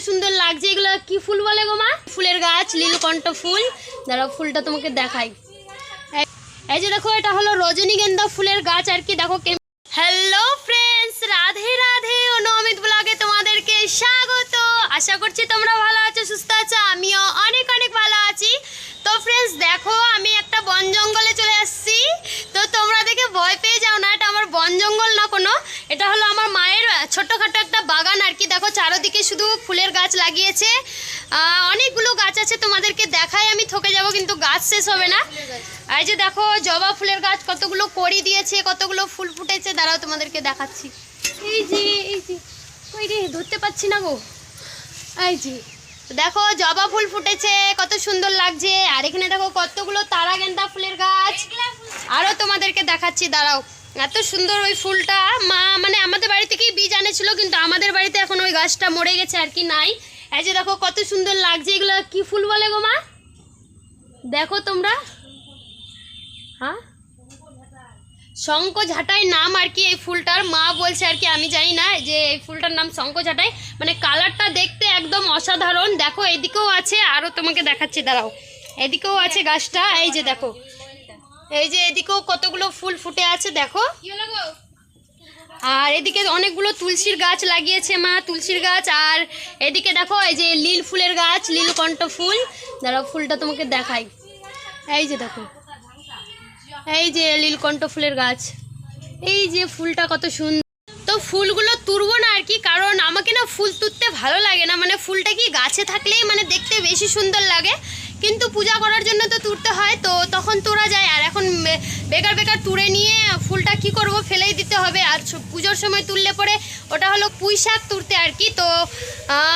সুন্দর লাগছে, এগুলো কি ফুল বলে গো মা? ফুলের গাছ, নীলকণ্ঠ ফুল। দাঁড়াও, ফুলটা তোমাকে দেখাই। এই- যে দেখো, এটা হলো রজনীগন্ধা ফুলের গাছ, আর কি দেখো হ্যালো ফ্রেন্ডস রাধে রাধে অনুমিত নমিত ব্লগে তোমাদেরকে স্বাগত। আশা করছি তোমরা ভালো আছো, সুস্থ আছো, আমিও অনেক অনেক ভালো আছি তো ফ্রেন্ডস দেখো আমি একটা বন জঙ্গলে চলে আসছি তো তোমরা দেখে ভয় পেয়ে যাও না এটা আমার বন জঙ্গল না কোনো এটা হলো আমার মায়ের ছোট্টখাটো একটা বাগান আর কি দেখো চারোদিকে শুধু ফুলের গাছ লাগিয়েছে। অনেকগুলো গাছ আছে তোমাদেরকে দেখাই, আমি থকে যাব, কিন্তু গাছ শেষ হবে না। এই যে দেখো, জবা ফুলের গাছ, কতগুলো কড়ি দিয়েছে, কতগুলো ফুল ফুটেছে। দাঁড়াও, তোমাদেরকে দেখাচ্ছি। এই যে এই যে রে, ধরতে পারছি না গো। এই যে, দেখো, জবা ফুল ফুটেছে, কত সুন্দর লাগছে। আর এখানে দেখো, কতগুলো তারা গেন্দা ফুলের গাছ। আরও তোমাদেরকে দেখাচ্ছি, দাঁড়াও। এত সুন্দর ওই ফুলটা। মা মানে আমাদের বাড়ি থেকেই বীজ আনেছিল, কিন্তু আমাদের বাড়িতে এখন ওই গাছটা মরে গেছে আর কি নাই। এই যে দেখো, কত সুন্দর লাগছে। এগুলো কি ফুল বলে গো মা? দেখো তোমরা। হ্যাঁ? শঙ্খ ঝাঁটাই নাম আর কি এই ফুলটার। মা বলছে আর কি, আমি জানি না যে এই ফুলটার নাম শঙ্খ ঝাঁটাই মানে কালারটা দেখতে একদম অসাধারণ। দেখো, এদিকেও আছে আরও তোমাকে দেখাচ্ছি, দাঁড়াও। এদিকেও আছে গাছটা। এই যে দেখো এই যে এদিকেও কতগুলো ফুল ফুটে আছে, দেখো। আর এদিকে অনেকগুলো তুলসীর গাছ লাগিয়েছে মা, তুলসীর গাছ। আর এদিকে দেখো, এই যে লীল ফুলের গাছ লীলকণ্ঠ ফুল। দাঁড়াও, ফুলটা তোমাকে দেখাই। এই যে দেখো, এই যে লীলকণ্ঠ ফুলের গাছ। এই যে ফুলটা কত সুন্দর। তো ফুলগুলো তুলবো না আর কি, কারণ আমাকে না ফুল তুলতে ভালো লাগে না। মানে ফুলটা কি গাছে থাকলেই মানে দেখতে বেশি সুন্দর লাগে। কিন্তু পূজা করার জন্য তো তুলতে হয়, তো তখন তোরা যায়। আর এখন বেকার বেকার তুলে নিয়ে ফুলটা কি করব ফেলেই দিতে হবে। আর পুজোর সময় তুললে পরে ওটা হলো পুঁই শাক তুলতে আর কি। তো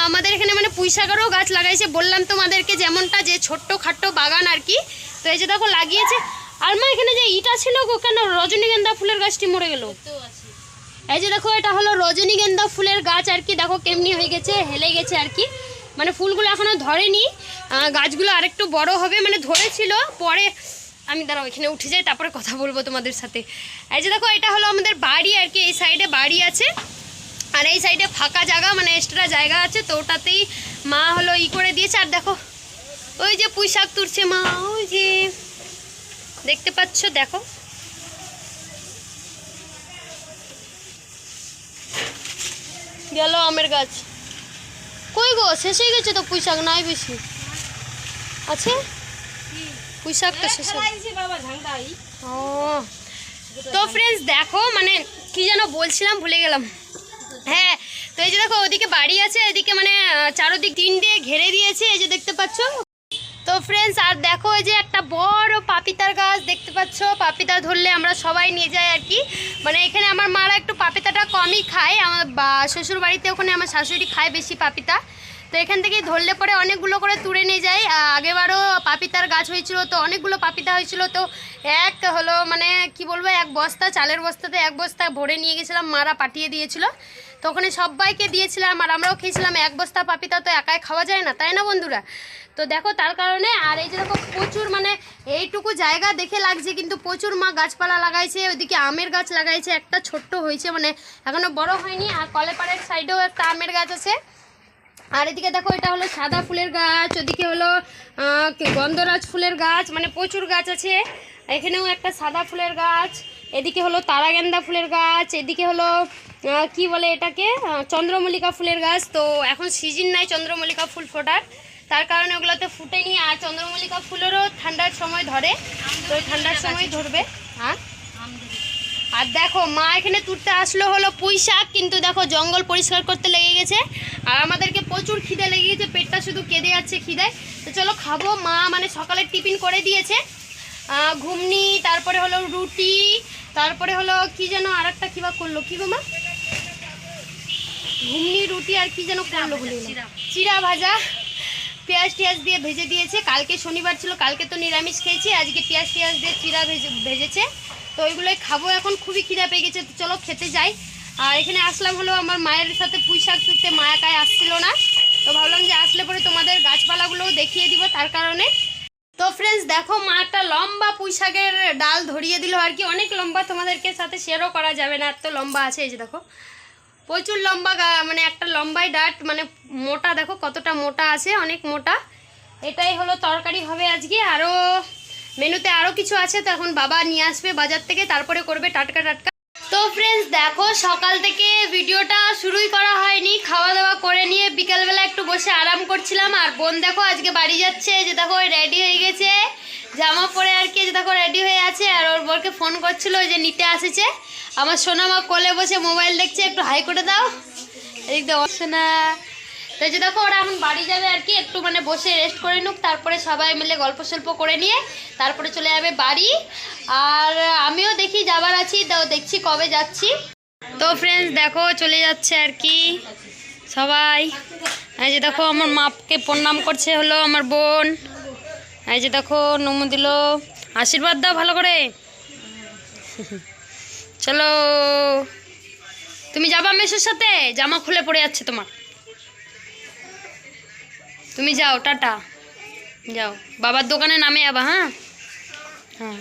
আমাদের এখানে মানে পুঁই শাকেরও গাছ লাগাইছে। বললাম তোমাদেরকে যেমনটা যে ছোট্ট খাট্ট বাগান আর কি। তো এই যে দেখো লাগিয়েছে। আর মা, এখানে যে ইটা ছিল গো, কেন রজনীগন্ধা ফুলের গাছটি মরে গেল? এই যে দেখো, এটা হলো রজনীগন্ধা ফুলের গাছ আর কি। দেখো কেমনি হয়ে গেছে, হেলে গেছে আর কি। মানে ফুলগুলো এখনও ধরেনি। গাছগুলো আরেকটু বড় হবে মানে ধরেছিল, পরে আমি দাঁড়াও, এখানে উঠে যাই, তারপরে কথা বলব তোমাদের সাথে। এই যে দেখো, এটা হলো আমাদের বাড়ি আর কি, এই সাইডে বাড়ি আছে। আর এই সাইডে ফাঁকা জায়গা মানে এক্সট্রা জায়গা আছে, তো ওটাতেই মা হলো ই করে দিয়েছে। আর দেখো, ওই যে পুঁই শাক তুলছে মা, ওই যে। দেখতে পাচ্ছ, দেখো। গেল আমের গাছ। কই গো? শেষ হয়ে গেছে তো পুঁইশাক, নাই বেশি। আছে? পুঁইশাক তো শেষ ও। তো ফ্রেন্ডস দেখো মানে কি যেন বলছিলাম, ভুলে গেলাম। হ্যাঁ তো এই যে দেখো, ওদিকে বাড়ি আছে, এদিকে মানে চারদিক চারোদিক তিন দিয়ে ঘেরে দিয়েছে, এই যে দেখতে পাচ্ছ? ফ্রেন্ডস আর দেখো যে একটা বড় পাপিতার গাছ দেখতে পাচ্ছ। পাপিতা ধরলে আমরা সবাই নিয়ে যাই আর কি। মানে এখানে আমার মারা একটু পাপিতাটা কমই খায়। আমার শ্বশুর বাড়িতে ওখানে আমার শাশুড়ি খায় বেশি পাপিতা। তো এখান থেকে ধরলে পরে অনেকগুলো করে তুলে নিয়ে যাই। আগেবারও পাপিতার গাছ হয়েছিল, তো অনেকগুলো পাপিতা হয়েছিল। তো এক হলো মানে কি বলব, এক বস্তা, চালের বস্তাতে এক বস্তা ভরে নিয়ে গেছিলাম, মারা পাঠিয়ে দিয়েছিল। তো ওখানে সবাইকে দিয়েছিলাম আর আমরাও খেয়েছিলাম এক বস্তা পাপিতা। তো একাই খাওয়া যায় না, তাই না বন্ধুরা? তো দেখো তার কারণে, আর এই যে দেখো প্রচুর মানে এইটুকু জায়গা দেখে লাগছে, কিন্তু প্রচুর মা গাছপালা লাগাইছে, ওইদিকে আমের গাছ লাগাইছে, একটা ছোট্ট হয়েছে মানে এখনও বড় হয়নি, আর কলেপাড়ের সাইডেও একটা আমের গাছ আছে। আর এদিকে দেখো এটা হলো সাদা ফুলের গাছ, ওদিকে হলো গন্ধরাজ ফুলের গাছ মানে প্রচুর গাছ আছে। এখানেও একটা সাদা ফুলের গাছ, এদিকে হলো তারাগেন্দা ফুলের গাছ, এদিকে হলো কি বলে এটাকে চন্দ্রমল্লিকা ফুলের গাছ। তো এখন সিজন নাই চন্দ্রমল্লিকা ফুল ফোটার। তার কারণে ওগুলোতে ফুটেনি আর চন্দ্রমল্লিকা ফুলেরও ঠান্ডার সময় ধরে। তো ওই ঠান্ডার সময় ধরবে। হ্যাঁ? আর দেখো মা এখানে তুলতে আসলো হলো পুঁই শাক কিন্তু দেখো জঙ্গল পরিষ্কার করতে লেগে গেছে। আর আমাদেরকে প্রচুর খিদে লেগে গেছে পেটটা শুধু কেঁদে যাচ্ছে খিদায়। তো চলো খাব। মা মানে সকালের টিফিন করে দিয়েছে। ঘুগনি তারপরে হলো রুটি তারপরে হলো কি যেন আর একটা কিবা করল? কি গো মা? ঘুগনি রুটি আর কি যেন করল। চিড়া ভাজা। পেঁয়াজ টিয়াজ দিয়ে ভেজে দিয়েছে। কালকে শনিবার ছিল, কালকে তো নিরামিষ খেয়েছি, আজকে পেঁয়াজ টিয়াজ দিয়ে চিড়া ভেজে, ভেজেছে। তো ওইগুলোই খাব এখন, খুবই খিদা পেয়ে গেছে চলো খেতে যাই। আর এখানে আসলাম হলো আমার মায়ের সাথে পুঁই শাক তুলতে, মা একাই আসছিল না। তো ভাবলাম যে আসলে পরে তোমাদের গাছপালাগুলোও দেখিয়ে দিব তার কারণে। তো ফ্রেন্ডস দেখো মা একটা লম্বা পুঁই শাকের ডাল ধরিয়ে দিল, আর কি অনেক লম্বা তোমাদেরকে সাথে শেয়ারও করা যাবে না, এত লম্বা আছে, এই যে দেখো। প্রচুর লম্বা মানে একটা লম্বাই ডাট মানে মোটা, দেখো কতটা মোটা আছে, অনেক মোটা। এটাই হলো তরকারি হবে আজকে। আরও মেনুতে আরও কিছু আছে, তো এখন বাবা নিয়ে আসবে বাজার থেকে, তারপরে করবে টাটকা টাটকা। তো ফ্রেন্ডস দেখো সকাল থেকে ভিডিওটা শুরুই করা হয়নি খাওয়া দাওয়া করে নিয়ে বিকালবেলা একটু বসে আরাম করছিলাম। আর বোন দেখো আজকে বাড়ি যাচ্ছে যে দেখো রেডি হয়ে গেছে। জামা পরে আর কি দেখো রেডি হয়ে আছে, আর ওর বরকে ফোন করছিল যে নিতে আসেছে। আমার সোনামা কোলে বসে মোবাইল দেখছে, একটু হাই করে দাও। এদিক সোনা। তো যে দেখো, ওরা এখন বাড়ি যাবে আর কি, একটু মানে বসে রেস্ট করে নিক, তারপরে সবাই মিলে গল্প সল্প করে নিয়ে তারপরে চলে যাবে বাড়ি। আর আমিও দেখি, যাবার আছি, তো দেখছি কবে যাচ্ছি। তো ফ্রেন্ডস দেখো, চলে যাচ্ছে আর কি সবাই। এই যে দেখো, আমার মাপকে প্রণাম করছে হলো আমার বোন। এই যে দেখো, নমু দিল। আশীর্বাদ দাও ভালো করে। চলো। তুমি যাবা মেসের সাথে? জামা খুলে পড়ে যাচ্ছে তোমার। তুমি যাও, টাটা। যাও। বাবার দোকানে নামে যাবা হ্যাঁ? হ্যাঁ।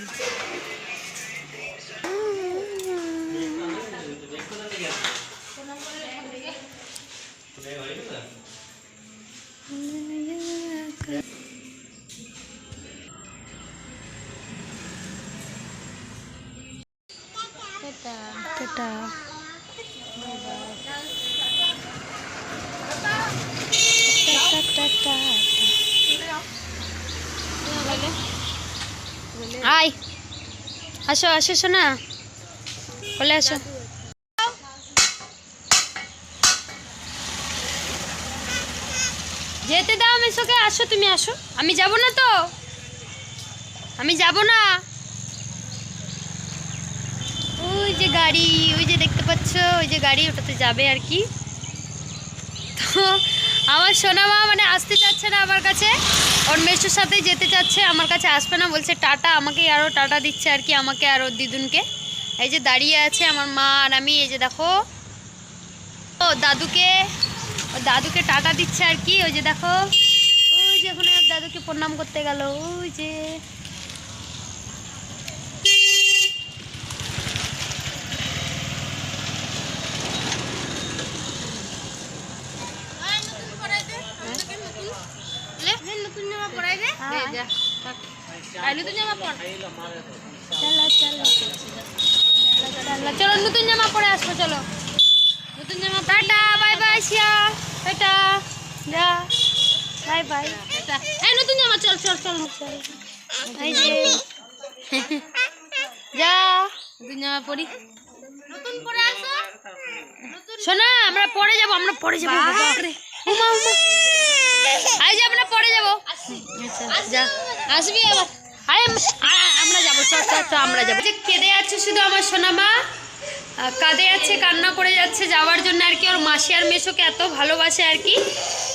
আয়। আসো আসো শোনা বলে আসো। যেতে দাও মেসোকে আসো তুমি, আসো। আমি যাব না তো। আমি যাব না। ওই যে গাড়ি, ওই যে দেখতে পাচ্ছ, ওই যে গাড়ি, ওটাতে যাবে আর কি। আমার সোনা মা মানে আসতে চাচ্ছে না আমার কাছে। ওর মেসোর সাথে যেতে চাচ্ছে, আমার কাছে আসবে না, বলছে, টাটা, আমাকে আরও টাটা দিচ্ছে আর কি, আমাকে আর ওর দিদুনকে। এই যে দাঁড়িয়ে আছে আমার মা আর আমি, এই যে দেখো। ও দাদুকে ও দাদুকে টাটা দিচ্ছে আর কি, ওই যে দেখো। ওই যে ওখানে দাদুকে প্রণাম করতে গেল, ওই যে নতুন জামা পরাই দে হ্যাঁ। যা নতুন জামা পর চলো চলো। চলো চলো নতুন জামা পরে আসব চলো। নতুন জামা টাটা বাই বাই শিয়া। টাটা যা। Bye bye. এই নতুন জামা চল চল চল। এই যে। যা। নতুন জামা পরি। নতুন পরে আসো। শোনা আমরা পরে যাব আমরা পরে যাব বাপরে উমা আমরা পরে যাব। আচ্ছা যা। আসবি আবার। আমরা যাব আমরা যাব। যে কেঁদে শুধু আমার কাঁদে যাচ্ছে কান্না করে যাচ্ছে, যাওয়ার জন্য আর কি। ওর মাসি আর মেশোকে এত ভালোবাসে আর কি।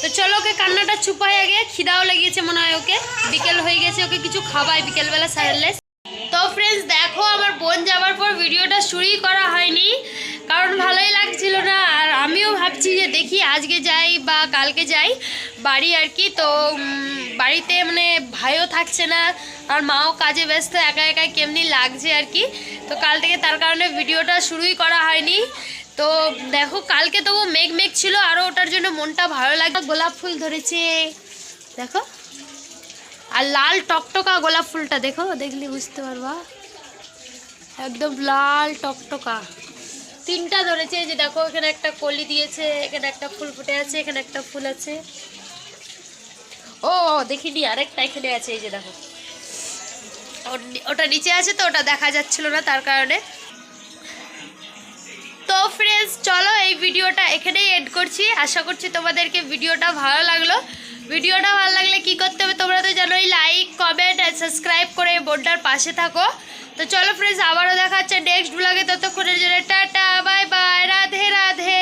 তো চলো ওকে কান্নাটা চুপাই আগে, খিদাও লেগেছে মনে হয় ওকে। বিকেল হয়ে গেছে, ওকে কিছু খাবাই বিকেলবেলা সারলে তো ফ্রেন্ডস দেখো, আমার বোন যাওয়ার পর ভিডিওটা শুরুই করা হয়নি। কারণ ভালোই লাগছিল না। আর আমিও ভাবছি যে দেখি আজকে যাই বা কালকে যাই বাড়ি আর কি। তো বাড়িতে মানে ভাইও থাকছে না, আর মাও কাজে ব্যস্ত, একা একা কেমনি লাগছে আর কি। তো কাল থেকে তার কারণে ভিডিওটা শুরুই করা হয়নি। তো দেখো, কালকে তবু মেঘ মেঘ ছিল আরও ওটার জন্য মনটা ভালো লাগে গোলাপ ফুল ধরেছে। দেখো। আর লাল টকটকা গোলাপ ফুলটা দেখো, দেখলে বুঝতে পারবা। একদম লাল টকটকা। তিনটা ধরেছে যে দেখো, এখানে একটা কলি দিয়েছে, এখানে একটা ফুল ফুটে আছে, এখানে একটা ফুল আছে। ও, দেখিনি, আরেকটা এখানে আছে, এই যে দেখো। ওটা নিচে আছে তো, ওটা দেখা যাচ্ছিল না তার কারণে। তো ফ্রেন্ডস চলো এই ভিডিওটা এখানেই এড করছি। আশা করছি তোমাদেরকে ভিডিওটা ভালো লাগল। ভিডিওটা ভালো লাগলে কি করতে হবে তোমরা তো জানোই লাইক কমেন্ট আর সাবস্ক্রাইব করে বোর্ডটার পাশে থাকো। তো চলো ফ্রেন্ডস আবারও দেখা হচ্ছে নেক্সট ব্লগে ততক্ষণের জন্য tata bye bye Radhe Radhe.